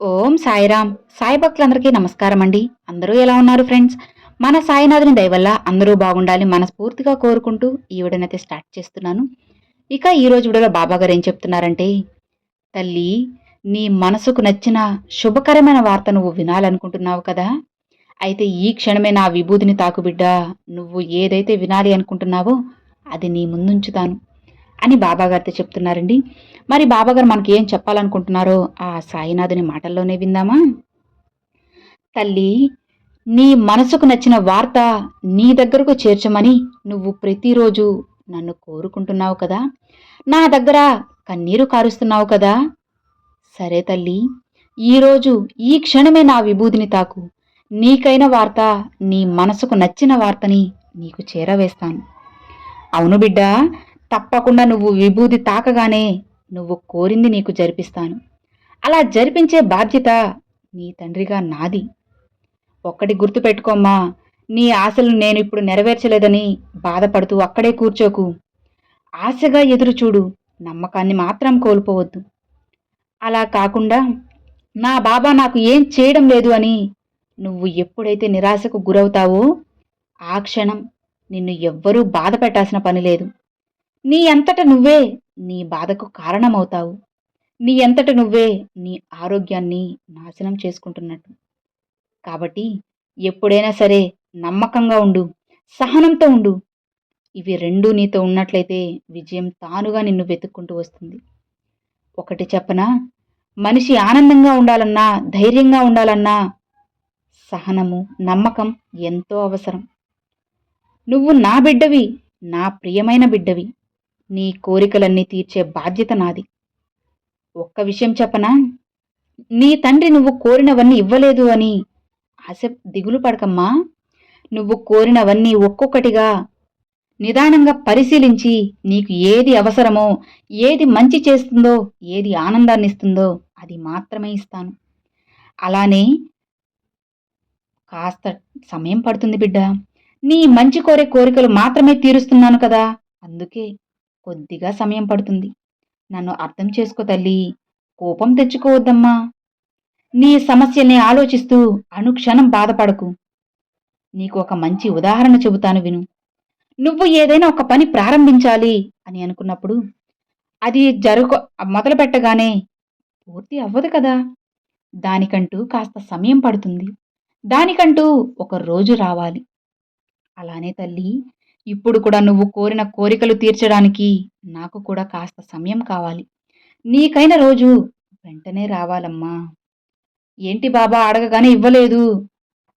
ఓం సాయిరామ్. సాయి భక్తులందరికీ నమస్కారం అండి అందరూ ఎలా ఉన్నారు ఫ్రెండ్స్? మన సాయినాథుని దయవల్ల అందరూ బాగుండాలి మనస్ఫూర్తిగా కోరుకుంటూ ఈ వీడియోనైతే స్టార్ట్ చేస్తున్నాను. ఇక ఈ రోజు వీడియోలో బాబా గారు ఏం చెప్తున్నారంటే తల్లి నీ మనసుకు నచ్చిన శుభకరమైన వార్త నువ్వు వినాలనుకుంటున్నావు కదా? అయితే ఈ క్షణమే నా విభూతిని తాకు బిడ్డ. నువ్వు ఏదైతే వినాలి అనుకుంటున్నావో అది నీ ముందుంచుతాను. అని బాబాగారితో చెప్తున్నారండి. మరి బాబాగారు మనకి ఏం చెప్పాలనుకుంటున్నారో ఆ సాయినాథుని మాటల్లోనే విందామా? తల్లి నీ మనసుకు నచ్చిన వార్త నీ దగ్గరకు చేర్చమని నువ్వు ప్రతిరోజు నన్ను కోరుకుంటున్నావు కదా? నా దగ్గర కన్నీరు కారుస్తున్నావు కదా? సరే తల్లి ఈరోజు ఈ క్షణమే నా విభూతిని తాకు. నీకైన వార్త నీ మనసుకు నచ్చిన వార్తని నీకు చేరవేస్తాను. అవును బిడ్డ తప్పకుండా నువ్వు విభూది తాకగానే నువ్వు కోరింది నీకు జరిపిస్తాను. అలా జరిపించే బాధ్యత నీ తండ్రిగా నాది. ఒక్కటి గుర్తుపెట్టుకోమ్మా నీ ఆశలు నేను ఇప్పుడు నెరవేర్చలేదని బాధపడుతూ అక్కడే కూర్చోకు. ఆశగా ఎదురుచూడు నమ్మకాన్ని మాత్రం కోల్పోవద్దు. అలా కాకుండా నా బాబా నాకు ఏం చేయడం లేదు అని నువ్వు ఎప్పుడైతే నిరాశకు గురవుతావో ఆ క్షణం నిన్ను ఎవ్వరూ బాధ పెట్టాల్సిన పని లేదు. నీ అంతట నువ్వే నీ బాధకు కారణమవుతావు. నీ అంతట నువ్వే నీ ఆరోగ్యాన్ని నాశనం చేసుకుంటున్నట్టు. కాబట్టి ఎప్పుడైనా సరే నమ్మకంగా ఉండు సహనంతో ఉండు. ఇవి రెండూ నీతో ఉన్నట్లయితే విజయం తానుగా నిన్ను వెతుక్కుంటూ వస్తుంది. ఒకటి చెప్పనా మనిషి ఆనందంగా ఉండాలన్నా ధైర్యంగా ఉండాలన్నా సహనము నమ్మకం ఎంతో అవసరం. నువ్వు నా బిడ్డవి నా ప్రియమైన బిడ్డవి. నీ కోరికలన్నీ తీర్చే బాధ్యత నాది. ఒక్క విషయం చెప్పనా? నీ తండ్రి నువ్వు కోరినవన్నీ ఇవ్వలేదు అని ఆశ దిగులు పడకమ్మా. నువ్వు కోరినవన్నీ ఒక్కొక్కటిగా నిదానంగా పరిశీలించి నీకు ఏది అవసరమో ఏది మంచి చేస్తుందో ఏది ఆనందాన్ని ఇస్తుందో అది మాత్రమే ఇస్తాను. అలానే కాస్త సమయం పడుతుంది బిడ్డ. నీ మంచి కోరే కోరికలు మాత్రమే తీరుస్తున్నాను కదా. అందుకే కొద్దిగా సమయం పడుతుంది. నన్ను అర్థం చేసుకో తల్లి. కోపం తెచ్చుకోవద్దమ్మా. నీ సమస్యని ఆలోచిస్తూ అనుక్షణం బాధపడకు. నీకు ఒక మంచి ఉదాహరణ చెబుతాను విను. నువ్వు ఏదైనా ఒక పని ప్రారంభించాలి అని అనుకున్నప్పుడు అది జరుగు మొదలు పెట్టగానే పూర్తి అవ్వదు కదా. దానికంటూ కాస్త సమయం పడుతుంది. దానికంటూ ఒక రోజు రావాలి. అలానే తల్లి ఇప్పుడు కూడా నువ్వు కోరిన కోరికలు తీర్చడానికి నాకు కూడా కాస్త సమయం కావాలి. నీకైన రోజు వెంటనే రావాలమ్మా. ఏంటి బాబా అడగగానే ఇవ్వలేదు?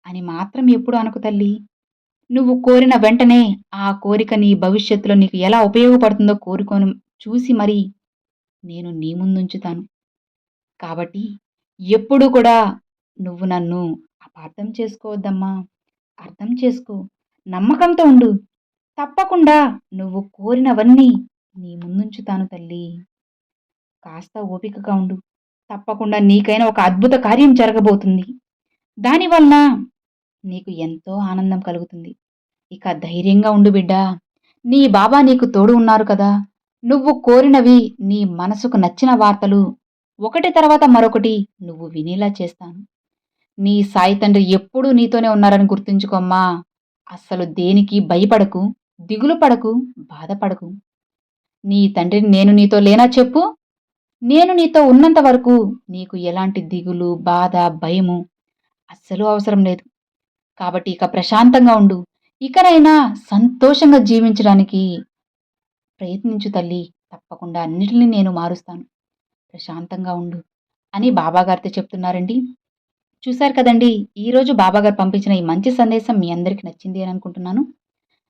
అని మాత్రం ఎప్పుడు అనుకు తల్లి. నువ్వు కోరిన వెంటనే ఆ కోరిక నీ భవిష్యత్తులో నీకు ఎలా ఉపయోగపడుతుందో కోరుకోను చూసి మరి నేను నీ ముందుంచుతాను. కాబట్టి ఎప్పుడు కూడా నువ్వు నన్ను అపార్థం చేసుకోవద్దమ్మా. అర్థం చేసుకో. నమ్మకంతో ఉండు. తప్పకుండా నువ్వు కోరినవన్నీ నీ ముందుంచుతాను తల్లి. కాస్త ఓపికగా ఉండు. తప్పకుండా నీకైనా ఒక అద్భుత కార్యం జరగబోతుంది. దానివలన నీకు ఎంతో ఆనందం కలుగుతుంది. ఇక ధైర్యంగా ఉండు బిడ్డా. నీ బాబా నీకు తోడు ఉన్నారు కదా. నువ్వు కోరినవి నీ మనసుకు నచ్చిన వార్తలు ఒకటి తర్వాత మరొకటి నువ్వు వినేలా చేస్తాను. నీ సాయి తండ్రి ఎప్పుడూ నీతోనే ఉన్నారని గుర్తుంచుకోమ్మా అస్సలు దేనికి భయపడకు. దిగులు పడకు బాధపడకు నీ తండ్రిని నేను నీతో లేనా చెప్పు? నేను నీతో ఉన్నంత వరకు నీకు ఎలాంటి దిగులు బాధ భయము అస్సలు అవసరం లేదు. కాబట్టి ఇక ప్రశాంతంగా ఉండు. ఇకనైనా సంతోషంగా జీవించడానికి ప్రయత్నించు తల్లి. తప్పకుండా అన్నిటిని నేను మారుస్తాను. ప్రశాంతంగా ఉండు అని బాబాగారితో చెప్తున్నారండి. చూశారు కదండి ఈరోజు బాబాగారు పంపించిన ఈ మంచి సందేశం మీ అందరికీ నచ్చింది అని అనుకుంటున్నాను.